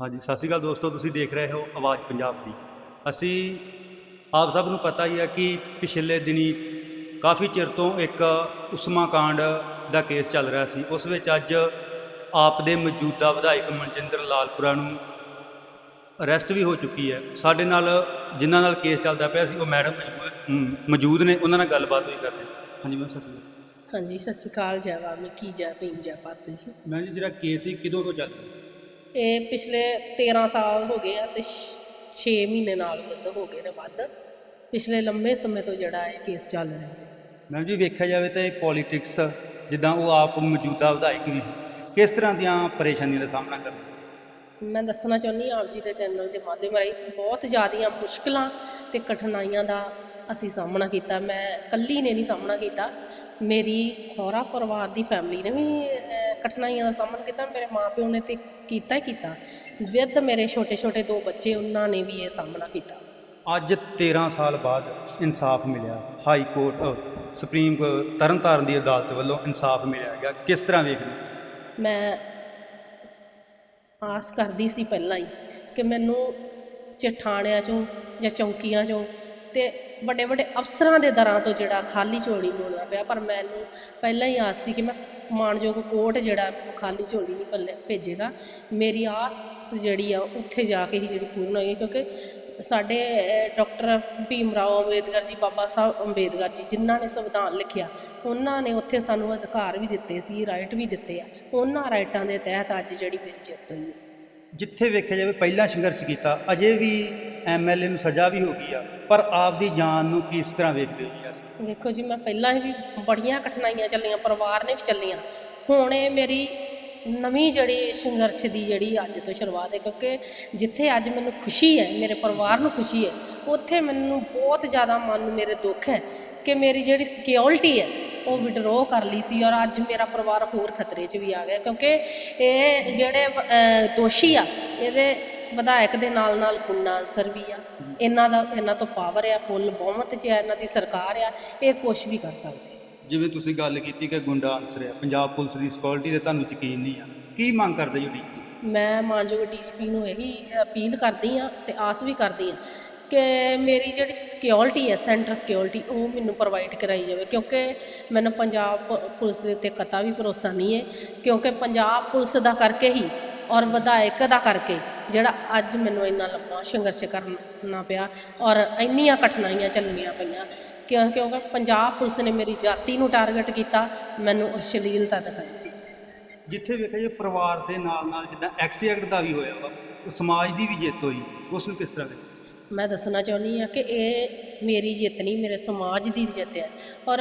ਹਾਂਜੀ ਸਤਿ ਸ਼੍ਰੀ ਅਕਾਲ ਦੋਸਤੋ ਤੁਸੀਂ ਦੇਖ ਰਹੇ ਹੋ ਆਵਾਜ਼ ਪੰਜਾਬ ਦੀ। ਅਸੀਂ ਆਪ ਸਭ ਨੂੰ ਪਤਾ ਹੀ ਹੈ ਕਿ ਪਿਛਲੇ ਦਿਨੀ ਕਾਫੀ ਚਿਰ ਤੋਂ ਇੱਕ ਉਸਮਾ ਕਾਂਡ ਦਾ ਕੇਸ ਚੱਲ ਰਿਹਾ ਸੀ। ਉਸ ਵਿੱਚ ਅੱਜ ਆਪ ਦੇ ਮੌਜੂਦਾ ਵਿਧਾਇਕ ਮਨਜਿੰਦਰ ਲਾਲਪੁਰਾ ਨੂੰ ਅਰੈਸਟ ਵੀ ਹੋ ਚੁੱਕੀ ਹੈ। ਸਾਡੇ ਨਾਲ ਜਿਨ੍ਹਾਂ ਨਾਲ ਕੇਸ ਚੱਲਦਾ ਪਿਆ ਸੀ ਉਹ ਮੈਡਮ ਮੌਜੂਦ ਮ- ਨੇ ਉਹਨਾਂ ਨਾਲ ਗੱਲਬਾਤ ਵੀ ਕਰਦੇ ਹਾਂਜੀ ਮੈਮ ਸਤਿ ਸ਼੍ਰੀ ਅਕਾਲ। ਹਾਂਜੀ ਸਤਿ ਸ਼੍ਰੀ ਅਕਾਲ ਜੈ ਵਾਲਮੀਕੀ ਜੈ ਭੀਮ ਜੈ ਭਾਰਤ ਜੀ। ਮੈਂ ਜੀ ਜਿਹੜਾ ਕੇਸ ਸੀ ਕਿਦੋਂ ਤੋਂ ਚੱਲ ਰਿਹਾ? ਇਹ ਪਿਛਲੇ 13 ਸਾਲ ਹੋ ਗਏ ਆ ਤੇ 6 ਮਹੀਨੇ ਨਾਲ ਵੱਧ ਹੋ ਗਏ ਨੇ ਵੱਧ। ਪਿਛਲੇ ਲੰਬੇ ਸਮੇਂ ਤੋਂ ਜਿਹੜਾ ਇਹ ਕੇਸ ਚੱਲ ਰਿਹਾ ਸੀ। ਮੈਮ ਜੀ ਵੇਖਿਆ ਜਾਵੇ ਤਾਂ ਇਹ ਪੋਲਿਟਿਕਸ ਜਿੱਦਾਂ ਉਹ ਆਪ ਮੌਜੂਦਾ ਵਿਧਾਇਕ ਵੀ ਕਿਸ ਤਰ੍ਹਾਂ ਦੀਆਂ ਪਰੇਸ਼ਾਨੀਆਂ ਦਾ ਸਾਹਮਣਾ ਕਰਦੇ ਮੈਂ ਦੱਸਣਾ ਚਾਹੁੰਦੀ ਆਪ ਜੀ ਦੇ ਚੈਨਲ ਦੇ ਮਾਧਿਅਮ ਰਾਹੀਂ ਬਹੁਤ ਜ਼ਿਆਦੀਆਂ ਮੁਸ਼ਕਲਾਂ ਤੇ ਕਠਿਨਾਈਆਂ ਦਾ ਅਸੀਂ ਸਾਹਮਣਾ ਕੀਤਾ ਮੈਂ ਇਕੱਲੀ ਨੇ ਨਹੀਂ ਸਾਹਮਣਾ ਕੀਤਾ। ਮੇਰੀ ਸਹੁਰਾ ਪਰਿਵਾਰ ਦੀ ਫੈਮਿਲੀ ਨੇ ਵੀ ਕਠਿਨਾਈਆਂ ਦਾ ਸਾਹਮਣਾ ਕੀਤਾ ਮੇਰੇ ਮਾਪਿਓ ਨੇ ਤੇ ਕੀਤਾ ਹੀ ਕੀਤਾ। ਵਿਦ ਮੇਰੇ ਛੋਟੇ ਛੋਟੇ ਦੋ ਬੱਚੇ ਉਹਨਾਂ ਨੇ ਵੀ ਇਹ ਸਾਹਮਣਾ ਕੀਤਾ। ਅੱਜ 13 ਸਾਲ ਬਾਅਦ ਇਨਸਾਫ ਮਿਲਿਆ। ਹਾਈ ਕੋਰਟ ਸੁਪਰੀਮ ਤਰਨਤਾਰਨ ਦੀ ਅਦਾਲਤ ਵੱਲੋਂ ਇਨਸਾਫ ਮਿਲਿਆ ਗਿਆ। ਕਿਸ ਤਰ੍ਹਾਂ ਵੇਖਦੇ? ਮੈਂ ਆਸ ਕਰਦੀ ਸੀ ਪਹਿਲਾਂ ਹੀ ਕਿ ਮੈਨੂੰ ਚਠਾਣਿਆਂ ਚੋਂ ਜਾਂ ਚੌਂਕੀਆਂ ਚੋਂ ਤੇ ਵੱਡੇ ਵੱਡੇ ਅਫਸਰਾਂ ਦੇ ਦਰਾਂ ਤੋਂ ਜਿਹੜਾ ਖਾਲੀ ਝੋਲੀ ਮੋੜਨਾ ਪਿਆ, ਪਰ ਮੈਨੂੰ ਪਹਿਲਾਂ ਹੀ ਆਸ ਸੀ ਕਿ ਮੈਂ ਮਾਨਯੋਗ ਕੋਰਟ ਜਿਹੜਾ ਖਾਲੀ ਝੋਲੀ ਨਹੀਂ ਪੱਲੇ ਭੇਜੇਗਾ। ਮੇਰੀ ਆਸ ਜਿਹੜੀ ਆ, ਉੱਥੇ ਜਾ ਕੇ ਹੀ ਜਿਹੜੀ ਪੂਰਨ ਹੋਈ ਕਿਉਂਕਿ ਸਾਡੇ ਡਾਕਟਰ ਭੀਮ ਰਾਓ ਅੰਬੇਦਕਰ ਜੀ, ਬਾਬਾ ਸਾਹਿਬ ਅੰਬੇਦਕਰ ਜੀ ਜਿਨ੍ਹਾਂ ਨੇ ਸੰਵਿਧਾਨ ਲਿਖਿਆ, ਉਹਨਾਂ ਨੇ ਉੱਥੇ ਸਾਨੂੰ ਅਧਿਕਾਰ ਵੀ ਦਿੱਤੇ ਸੀ, ਰਾਈਟ ਵੀ ਦਿੱਤੇ ਆ। ਉਹਨਾਂ ਰਾਈਟਾਂ ਦੇ ਤਹਿਤ ਅੱਜ ਜਿਹੜੀ ਮੇਰੀ ਜਿੱਤ ਹੋਈ ਹੈ ਜਿੱਥੇ ਵੇਖਿਆ ਜਾਵੇ ਪਹਿਲਾਂ ਸੰਘਰਸ਼ ਕੀਤਾ, ਅਜੇ ਵੀ ਐਮਐਲਏ ਨੂੰ ਸਜ਼ਾ ਵੀ ਹੋ ਗਈ ਆ, ਪਰ ਆਪ ਦੀ ਜਾਨ ਨੂੰ ਕਿਸ ਤਰ੍ਹਾਂ ਵੇਖਦੇ ਹੋ ਜੀ ਵੇਖੋ ਜੀ, ਮੈਂ ਪਹਿਲਾਂ ਹੀ ਵੀ ਬੜੀਆਂ ਕਠਿਨਾਈਆਂ ਚੱਲੀਆਂ, ਪਰਿਵਾਰ ਨੇ ਵੀ ਚੱਲੀਆਂ। ਹੁਣ ਇਹ ਮੇਰੀ ਨਵੀਂ ਜਿਹੜੀ ਸੰਘਰਸ਼ ਦੀ ਜਿਹੜੀ ਅੱਜ ਤੋਂ ਸ਼ੁਰੂਆਤ ਹੈ, ਕਿਉਂਕਿ ਜਿੱਥੇ ਅੱਜ ਮੈਨੂੰ ਖੁਸ਼ੀ ਹੈ, ਮੇਰੇ ਪਰਿਵਾਰ ਨੂੰ ਖੁਸ਼ੀ ਹੈ, ਉੱਥੇ ਮੈਨੂੰ ਬਹੁਤ ਜ਼ਿਆਦਾ ਮਨ ਨੂੰ ਮੇਰੇ ਦੁੱਖ ਹੈ ਕਿ ਮੇਰੀ ਜਿਹੜੀ ਸਿਕਿਉਰਿਟੀ ਹੈ ਉਹ ਵਿਡਰੋ ਕਰ ਲਈ ਸੀ ਔਰ ਅੱਜ ਮੇਰਾ ਪਰਿਵਾਰ ਹੋਰ ਖਤਰੇ 'ਚ ਵੀ ਆ ਗਿਆ ਕਿਉਂਕਿ ਇਹ ਜਿਹੜੇ ਦੋਸ਼ੀ ਆ ਇਹਦੇ ਵਿਧਾਇਕ ਦੇ ਨਾਲ ਨਾਲ ਗੁੰਡਾ ਅਨਸਰ ਵੀ ਆ ਇਹਨਾਂ ਦਾ ਇਹਨਾਂ ਤੋਂ ਪਾਵਰ ਆ ਫੁੱਲ ਬਹੁਮਤ 'ਚ ਆ ਇਹਨਾਂ ਦੀ ਸਰਕਾਰ ਆ ਇਹ ਕੁਝ ਵੀ ਕਰ ਸਕਦੇ ਆ। ਜਿਵੇਂ ਤੁਸੀਂ ਗੱਲ ਕੀਤੀ ਕਿ ਗੁੰਡਾ ਅਨਸਰ ਹੈ ਪੰਜਾਬ ਪੁਲਿਸ ਦੀ ਸਿਕਿਉਰਿਟੀ ਤੇ ਤੁਹਾਨੂੰ ਯਕੀਨ ਨਹੀਂ ਆ ਕੀ ਮੰਗ ਕਰਦੇ ਜੀ ਮੈਂ ਮਾਨਯੋਗ ਡੀਜੀਪੀ ਨੂੰ ਇਹੀ ਅਪੀਲ ਕਰਦੀ ਆ ਤੇ ਆਸ ਵੀ ਕਰਦੀ ਆ ਕਿ ਮੇਰੀ ਜਿਹੜੀ ਸਿਕਿਉਰਿਟੀ ਹੈ ਸੈਂਟਰ ਸਿਕਿਉਰਿਟੀ ਉਹ ਮੈਨੂੰ ਪ੍ਰੋਵਾਈਡ ਕਰਾਈ ਜਾਵੇ। ਕਿਉਂਕਿ ਮੈਨੂੰ ਪੰਜਾਬ ਪ- ਪੁਲਿਸ ਦੇ ਉੱਤੇ ਕਤਾ ਵੀ ਭਰੋਸਾ ਨਹੀਂ ਹੈ। ਕਿਉਂਕਿ ਪੰਜਾਬ ਪੁਲਿਸ ਦਾ ਕਰਕੇ ਹੀ ਔਰ ਵਿਧਾਇਕ ਦਾ ਕਰਕੇ ਜਿਹੜਾ ਅੱਜ ਮੈਨੂੰ ਇੰਨਾ ਲੰਮਾ ਸੰਘਰਸ਼ ਕਰਨਾ ਪਿਆ ਔਰ ਇੰਨੀਆਂ ਕਠਿਨਾਈਆਂ ਚੱਲਣੀਆਂ ਪਈਆਂ। ਕਿਉਂ, ਕਿਉਂਕਿ ਪੰਜਾਬ ਪੁਲਿਸ ਨੇ ਮੇਰੀ ਜਾਤੀ ਨੂੰ ਟਾਰਗੇਟ ਕੀਤਾ, ਮੈਨੂੰ ਅਸ਼ਲੀਲਤਾ ਦਿਖਾਈ ਸੀ। ਜਿੱਥੇ ਵੇਖਿਆ ਜੇ ਪਰਿਵਾਰ ਦੇ ਨਾਲ ਨਾਲ ਜਿੱਦਾਂ ਐਕਸੀਡੈਂਟ ਦਾ ਵੀ ਹੋਇਆ ਵਾ, ਸਮਾਜ ਦੀ ਵੀ ਜਿੱਤ ਹੋਈ, ਉਸ ਨੂੰ ਕਿਸ ਤਰ੍ਹਾਂ ਵੇਖਦੇ ਮੈਂ ਦੱਸਣਾ ਚਾਹੁੰਦੀ ਹਾਂ ਕਿ ਇਹ ਮੇਰੀ ਜਿੱਤ ਨਹੀਂ, ਮੇਰੇ ਸਮਾਜ ਦੀ ਜਿੱਤ ਹੈ। ਔਰ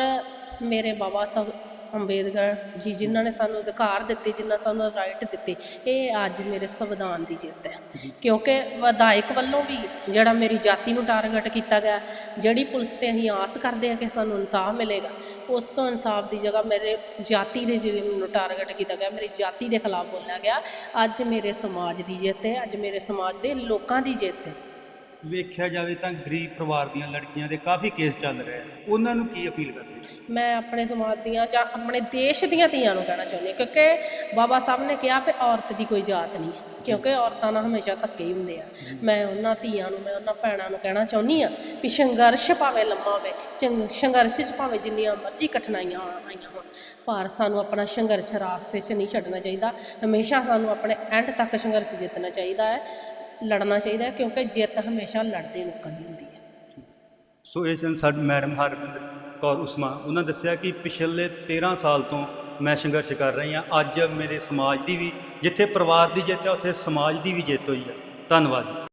ਮੇਰੇ ਬਾਬਾ ਸਾਹਿਬ ਅੰਬੇਦਕਰ ਜੀ ਜਿਨ੍ਹਾਂ ਨੇ ਸਾਨੂੰ ਅਧਿਕਾਰ ਦਿੱਤੇ, ਜਿਨ੍ਹਾਂ ਸਾਨੂੰ ਰਾਈਟ ਦਿੱਤੇ, ਇਹ ਅੱਜ ਮੇਰੇ ਸੰਵਿਧਾਨ ਦੀ ਜਿੱਤ ਹੈ। ਕਿਉਂਕਿ ਵਿਧਾਇਕ ਵੱਲੋਂ ਵੀ ਜਿਹੜਾ ਮੇਰੀ ਜਾਤੀ ਨੂੰ ਟਾਰਗੇਟ ਕੀਤਾ ਗਿਆ, ਜਿਹੜੀ ਪੁਲਿਸ ਤੇ ਅਸੀਂ ਆਸ ਕਰਦੇ ਹਾਂ ਕਿ ਸਾਨੂੰ ਇਨਸਾਫ ਮਿਲੇਗਾ, ਉਸ ਤੋਂ ਇਨਸਾਫ ਦੀ ਜਗ੍ਹਾ ਮੇਰੇ ਜਾਤੀ ਦੇ ਜਿਹੜੇ ਮੈਨੂੰ ਟਾਰਗੇਟ ਕੀਤਾ ਗਿਆ, ਮੇਰੀ ਜਾਤੀ ਦੇ ਖਿਲਾਫ ਬੋਲਿਆ ਗਿਆ, ਅੱਜ ਮੇਰੇ ਸਮਾਜ ਦੀ ਜਿੱਤ ਹੈ, ਅੱਜ ਮੇਰੇ ਸਮਾਜ ਦੇ ਲੋਕਾਂ ਦੀ ਜਿੱਤ ਹੈ। ਵੇਖਿਆ ਜਾਵੇ ਤਾਂ ਗਰੀਬ ਪਰਿਵਾਰ ਦੀਆਂ ਲੜਕੀਆਂ ਦੇ ਕਾਫੀ ਕੇਸ ਚੱਲ ਰਹੇ ਆ। ਉਹਨਾਂ ਨੂੰ ਕੀ ਅਪੀਲ ਕਰਦੇ ਮੈਂ ਆਪਣੇ ਸਮਾਜ ਦੀਆਂ ਜਾਂ ਆਪਣੇ ਦੇਸ਼ ਦੀਆਂ ਧੀਆਂ ਨੂੰ ਕਹਿਣਾ ਚਾਹੁੰਦੀ ਹਾਂ, ਕਿਉਂਕਿ ਬਾਬਾ ਸਾਹਿਬ ਨੇ ਕਿਹਾ ਕਿ ਔਰਤ ਦੀ ਕੋਈ ਜਾਤ ਨਹੀਂ ਹੈ, ਕਿਉਂਕਿ ਔਰਤਾਂ ਨਾਲ ਹਮੇਸ਼ਾ ਧੱਕੇ ਹੀ ਹੁੰਦੇ ਆ। ਮੈਂ ਉਹਨਾਂ ਧੀਆਂ ਨੂੰ, ਮੈਂ ਉਹਨਾਂ ਭੈਣਾਂ ਨੂੰ ਕਹਿਣਾ ਚਾਹੁੰਦੀ ਆ ਵੀ ਸੰਘਰਸ਼ ਭਾਵੇਂ ਲੰਮਾ ਹੋਵੇ ਸੰਘਰਸ਼ 'ਚ ਭਾਵੇਂ ਜਿੰਨੀਆਂ ਮਰਜ਼ੀ ਕਠਿਨਾਈਆਂ ਆਈਆਂ ਹੋਣ, ਪਰ ਸਾਨੂੰ ਆਪਣਾ ਸੰਘਰਸ਼ ਰਾਸਤੇ 'ਚ ਨਹੀਂ ਛੱਡਣਾ ਚਾਹੀਦਾ। ਹਮੇਸ਼ਾ ਸਾਨੂੰ ਆਪਣੇ ਐਂਡ ਤੱਕ ਸੰਘਰਸ਼ ਜਿੱਤਣਾ ਚਾਹੀਦਾ ਹੈ। ਲੜਨਾ ਚਾਹੀਦਾ ਕਿਉਂਕਿ ਜਿੱਤ ਹਮੇਸ਼ਾ ਲੜਦੇ ਲੋਕਾਂ ਦੀ ਹੁੰਦੀ ਹੈ। ਸੋ ਇਹ ਸਨ ਸਾਡ ਮੈਡਮ ਹਰਵਿੰਦਰ ਕੌਰ ਉਸਮਾ। ਉਹਨਾਂ ਦੱਸਿਆ ਕਿ ਪਿਛਲੇ 13 ਸਾਲ ਤੋਂ ਮੈਂ ਸੰਘਰਸ਼ ਕਰ ਰਹੀ ਹਾਂ। ਅੱਜ ਮੇਰੇ ਸਮਾਜ ਦੀ ਵੀ, ਜਿੱਥੇ ਪਰਿਵਾਰ ਦੀ ਜਿੱਤ ਹੈ, ਉੱਥੇ ਸਮਾਜ ਦੀ ਵੀ ਜਿੱਤ ਹੋਈ ਹੈ। ਧੰਨਵਾਦ।